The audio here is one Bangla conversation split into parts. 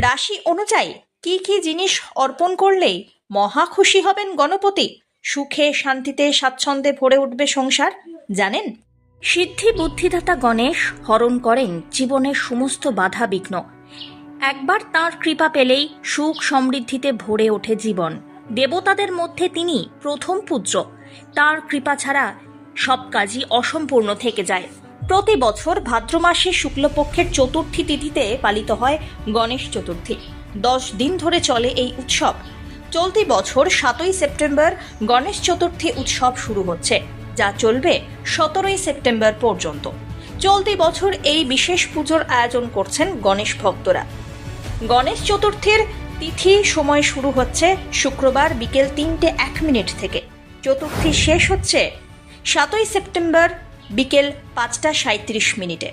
রাশি অনুযায়ী কি কি জিনিস অর্পণ করলে মহা খুশি হবেন গণপতি? সুখে, শান্তিতে, স্বাচ্ছন্দ্যে ভরে উঠবে সংসার? জানেন? সিদ্ধি বুদ্ধিদাতা গণেশ হরণ করেন জীবনের সমস্ত বাধা বিঘ্ন। একবার তাঁর কৃপা পেলেই সুখ সমৃদ্ধিতে ভরে ওঠে জীবন। দেবতাদের মধ্যে তিনি প্রথম পুত্র। তার কৃপা ছাড়া সব কাজই অসম্পূর্ণ থেকে যায়। প্রতি বছর ভাদ্র মাসে শুক্লপক্ষের চতুর্থী তিথিতে পালিত হয় গণেশ চতুর্থী। দশ দিন ধরে চলে এই উৎসব। চলতি বছর সাতই সেপ্টেম্বর গণেশ চতুর্থী উৎসব শুরু হচ্ছে, যা চলবে সতেরোই সেপ্টেম্বর পর্যন্ত। চলতি বছর এই বিশেষ পুজোর আয়োজন করছেন গণেশ ভক্তরা। গণেশ চতুর্থীর তিথি সময় শুরু হচ্ছে শুক্রবার বিকেল তিনটে এক মিনিট থেকে। চতুর্থী শেষ হচ্ছে সাতই সেপ্টেম্বর বিকেল পাঁচটা সাঁত্রিশ মিনিটে।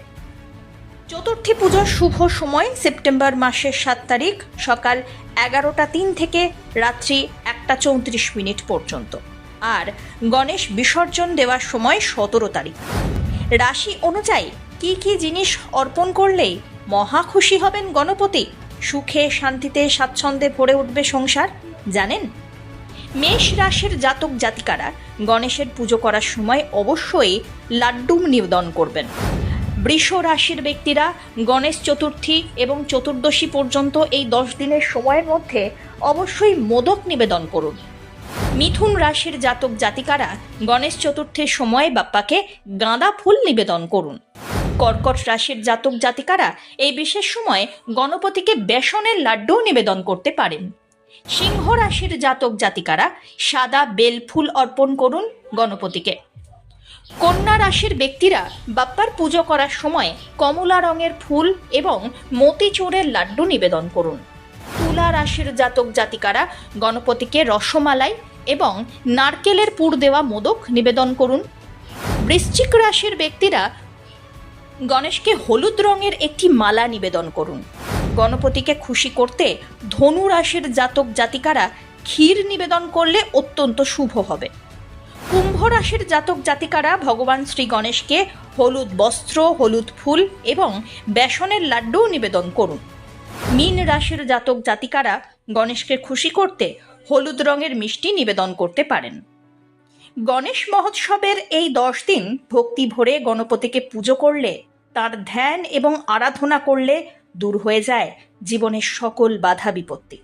চতুর্থী পুজোর শুভ সময় সেপ্টেম্বর মাসের সাত তারিখ, সকাল এগারোটা তিন থেকে রাত্রি একটা চৌত্রিশ মিনিট পর্যন্ত। আর গণেশ বিসর্জন দেওয়ার সময় সতেরো তারিখ। রাশি অনুযায়ী কি কি জিনিস অর্পণ করলেই মহা খুশি হবেন গণপতি? সুখে শান্তিতে স্বাচ্ছন্দ্যে ভরে উঠবে সংসার? জানেন মেষ রাশির জাতক জাতিকারা গণেশের পুজো করার সময় অবশ্যই লাড্ডুম নিবেদন করবেন। বৃষ রাশির ব্যক্তিরা গণেশ চতুর্থী এবং চতুর্দশী পর্যন্ত এই দশ দিনের সময়ের মধ্যে অবশ্যই মোদক নিবেদন করুন। মিথুন রাশির জাতক জাতিকারা গণেশ চতুর্থীর সময় বাপ্পাকে গাঁদা ফুল নিবেদন করুন। কর্কট রাশির জাতক জাতিকারা এই বিশেষ সময় গণপতিকে বেসনের লাড্ডুও নিবেদন করতে পারেন। সিংহ রাশির জাতক জাতিকারা সাদা বেল ফুল অর্পণ করুন গণপতিকে। কন্যা রাশির ব্যক্তিরা বাপ্পার পুজো করার সময় কমলা রঙের ফুল এবং মতিচুরের লাড্ডু নিবেদন করুন। তুলা রাশির জাতক জাতিকারা গণপতিকে রসমালাই এবং নারকেলের পুর দেওয়া মোদক নিবেদন করুন। বৃশ্চিক রাশির ব্যক্তিরা গণেশকে হলুদ রঙের একটি মালা নিবেদন করুন। গণপতিকে খুশি করতে ধনু রাশির জাতক জাতিকারা ক্ষীর নিবেদন করলে অত্যন্ত শুভ হবে। কুম্ভ রাশির জাতক জাতিকারা ভগবান শ্রী গণেশকে হলুদ বস্ত্র, হলুদ ফুল এবং বেসনের লাড্ডুও নিবেদন করুন। মীন রাশির জাতক জাতিকারা গণেশকে খুশি করতে হলুদ রঙের মিষ্টি নিবেদন করতে পারেন। গণেশ মহোৎসবের এই দশ দিন ভক্তি ভরে গণপতিকে পুজো করলে, তার ধ্যান এবং আরাধনা করলে দূর হয়ে যায় জীবনের সকল বাধা বিপত্তি।